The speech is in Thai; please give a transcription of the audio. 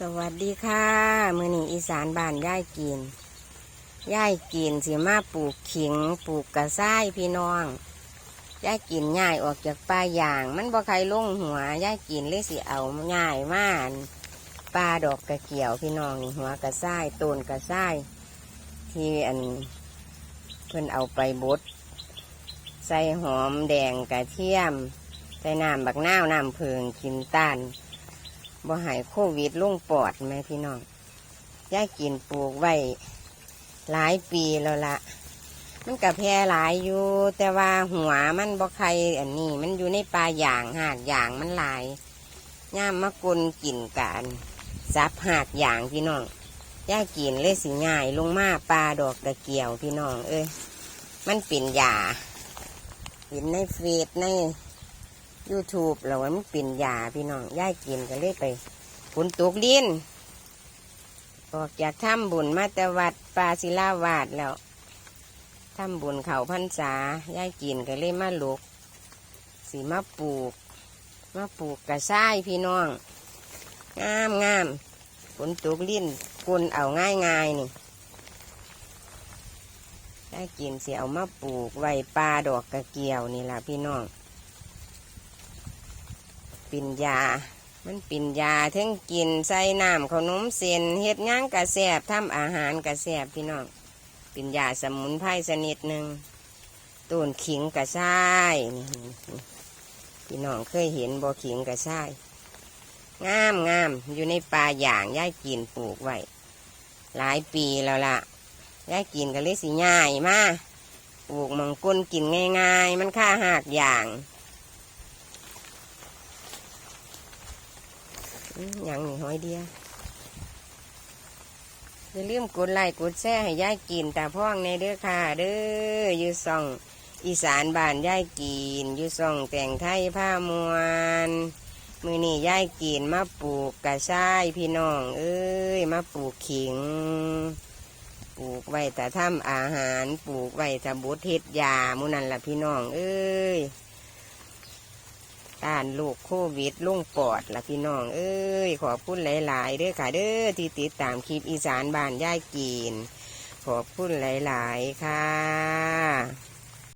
สวัสดีค่ะ มือนีอีสานบ้านย่ายกินย่ายกินสิมาปลูกขิงปลูกกระซ้ายพี่น้องย่ายกินง่ายออกจากป่าอย่าง มันบ่ใครลงหัวย่ายกินเลยสิเอาง่ายมากปลาดอกกระเกี่ยวพี่น้องนี่หัวกระซ้ายต้นกระซ้าย ที่อันเพิ่นเอาไปบดใส่หอมแดงกระเทียม ใส่น้ำบักนาวน้ำเพิงกินต้าน บ่หายโควิดลงปอดไหมพี่น้องย่ากินปลูกไว้หลายปีแล้วละมันกับแพร่หลายอยู่ แต่ว่าหัวมันบ่ใครอันนี้ มันอยู่ในปลาหยางหากหยางมันหลายย่ามมะกุนกินกันซับหากหยางพี่น้องย่ากินเลยสิง่ายลงมาปลาดอกตะเกียวพี่น้อง เอ้ยมันเป็นยาเห็นในเฟซใน YouTube เราว่ามันเป็นยาพี่น้องย่ายกินก็เลยไปฝนตกดินออกจากถ้ำบุญมาตวัดปาศิลาวาดแล้วถ้ำบุญเขาพันษาย่ายกินก็เลยมาลุกสีมาปลูกมาปลูกกระซ้ายพี่น้อง งามงามฝนตกลิ้นกุนเอาง่ายง่ายนี่ย่ายกินเสียเอามาปลูกไว้ปลาดอกกระเกียวนี่ล่ะพี่น้อง ปิ่นยา มันปิ่นยาทั้งกินใส่น้ำขนมเส้นเฮ็ดย่างกระแสบทำอาหารกระแสบพี่น้องปิ่นยาสมุนไพรชนิดหนึ่งต้นขิงกระชายพี่น้องเคยเห็นบ่ขิงกระชายงามงามอยู่ในป่าอย่างย่ายกินปลูกไว้หลายปีแล้วล่ะย่ายกินก็เลยสิง่ายมากปลูกหมองก้นกินง่าย ๆ มันค่าหากอย่าง อย่างนี้ห้อยเดียวอย่าลืมกดไลค์กดแชร์ให้ยายกินตาพ่องในเด้อค่ะ เด้ออยู่ซ่องอีสานบ้านยายกินอยู่ซ่องแต่งไทยผ้ามวน มือนี่ยายกินมาปลูกกระชายพี่น้อง เอ้ยมาปลูกขิง ปลูกไว้แต่ทำอาหาร ปลูกไว้แต่บุตรเฮ็ดยามูนันละพี่น้อง เอ้ย ต้านโรคโควิดลุ่งปอดละพี่น้อง เอ้ย ขอบคุณหลายๆเด้อค่ะเด้อที่ติดตามคลิปอีสานบ้านย่ายกีนขอบคุณหลาย ๆ ค่ะ